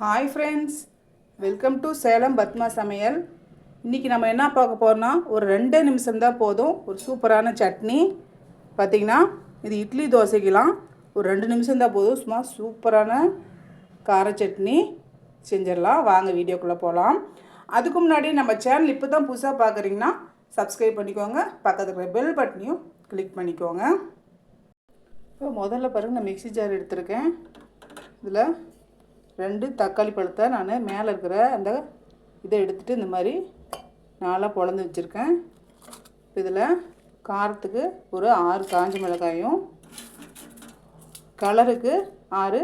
Hi friends welcome to Salem Padma சமையல் இன்றைக்கி நம்ம என்ன பார்க்க போகிறோம்னா ஒரு ரெண்டே நிமிஷம் தான் போதும். ஒரு சூப்பரான சட்னி. பார்த்திங்கன்னா இது இட்லி தோசைக்கெலாம் ஒரு ரெண்டு நிமிஷம் தான் போதும். சும்மா சூப்பரான கார சட்னி செஞ்சிடலாம். வாங்க வீடியோக்குள்ளே போகலாம் அதுக்கு முன்னாடி நம்ம சேனல் இப்போ தான் புதுசாக பார்க்குறீங்கன்னா சப்ஸ்கிரைப் பண்ணிக்கோங்க. பக்கத்தில் பெல் பட்டனையும் கிளிக் பண்ணிக்கோங்க. இப்போ முதல்ல பாருங்கள் நான் மிக்ஸி ஜார் எடுத்திருக்கேன். இதில் ரெண்டு தக்காளி பழத்தை நான் மேலே இருக்கிற அந்த இதை எடுத்துகிட்டு இந்த மாதிரி நாலாக பொழந்து வச்சுருக்கேன். இதில் காரத்துக்கு ஒரு ஆறு காஞ்ச மிளகாயும் கலருக்கு ஆறு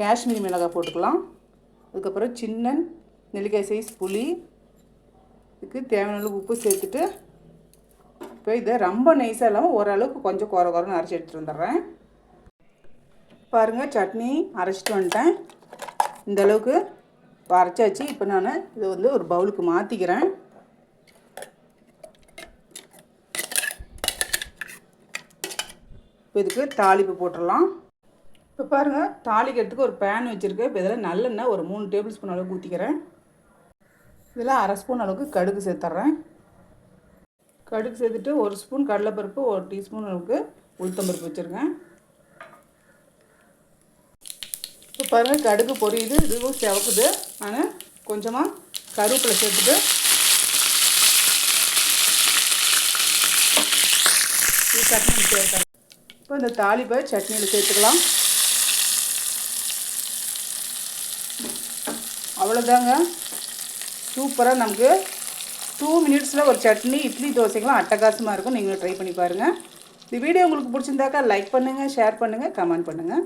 காஷ்மீரி மிளகாய் போட்டுக்கலாம். அதுக்கப்புறம் சின்ன நெல்லிக்காய் சைஸ் புளி இதுக்கு தேவையான உப்பு சேர்த்துட்டு இப்போ இதை ரொம்ப நைஸாக இல்லாமல் ஓரளவுக்கு கொஞ்சம் குறை குறைன்னு அரைச்சி எடுத்துகிட்டு வந்துடுறேன். பாருங்கள் சட்னி அரைச்சிட்டு வந்துட்டேன். இந்த அளவுக்கு இப்போ அரைச்சாச்சு இப்போ நான் இதை வந்து ஒரு பவுலுக்கு மாற்றிக்கிறேன் இப்போ இதுக்கு தாளிப்பு போட்டுடலாம் இப்போ பாருங்கள் தாளிக்கிறதுக்கு ஒரு பேன் வச்சுருக்கேன். இப்போ இதில் நல்லெண்ணெய் ஒரு மூணு டேபிள் ஸ்பூன் அளவுக்கு ஊற்றிக்கிறேன் இதில் அரை ஸ்பூன் அளவுக்கு கடுகு சேர்த்துட்றேன் கடுகு சேர்த்துட்டு ஒரு ஸ்பூன் கடலைப்பருப்பு ஒரு டீஸ்பூன் அளவுக்கு உளுத்தம்பருப்பு வச்சுருக்கேன் இப்போ பாருங்கள் கடுகு பொரியுது இதுவும் செவக்குது. ஆனால் கொஞ்சமாக கருவேப்பிலை சேர்த்துட்டு இது சட்னி சேர்க்கலாம் இப்போ இந்த தாளிப்பை சட்னியில் சேர்த்துக்கலாம். அவ்வளோதாங்க சூப்பராக நமக்கு டூ மினிட்ஸில் ஒரு சட்னி இட்லி தோசைக்கெலாம் அட்டகாசமாக இருக்கும். நீங்களும் ட்ரை பண்ணி பாருங்கள் இந்த வீடியோ உங்களுக்கு பிடிச்சிருந்தாக்கா லைக் பண்ணுங்கள் ஷேர் பண்ணுங்கள் கமெண்ட் பண்ணுங்கள்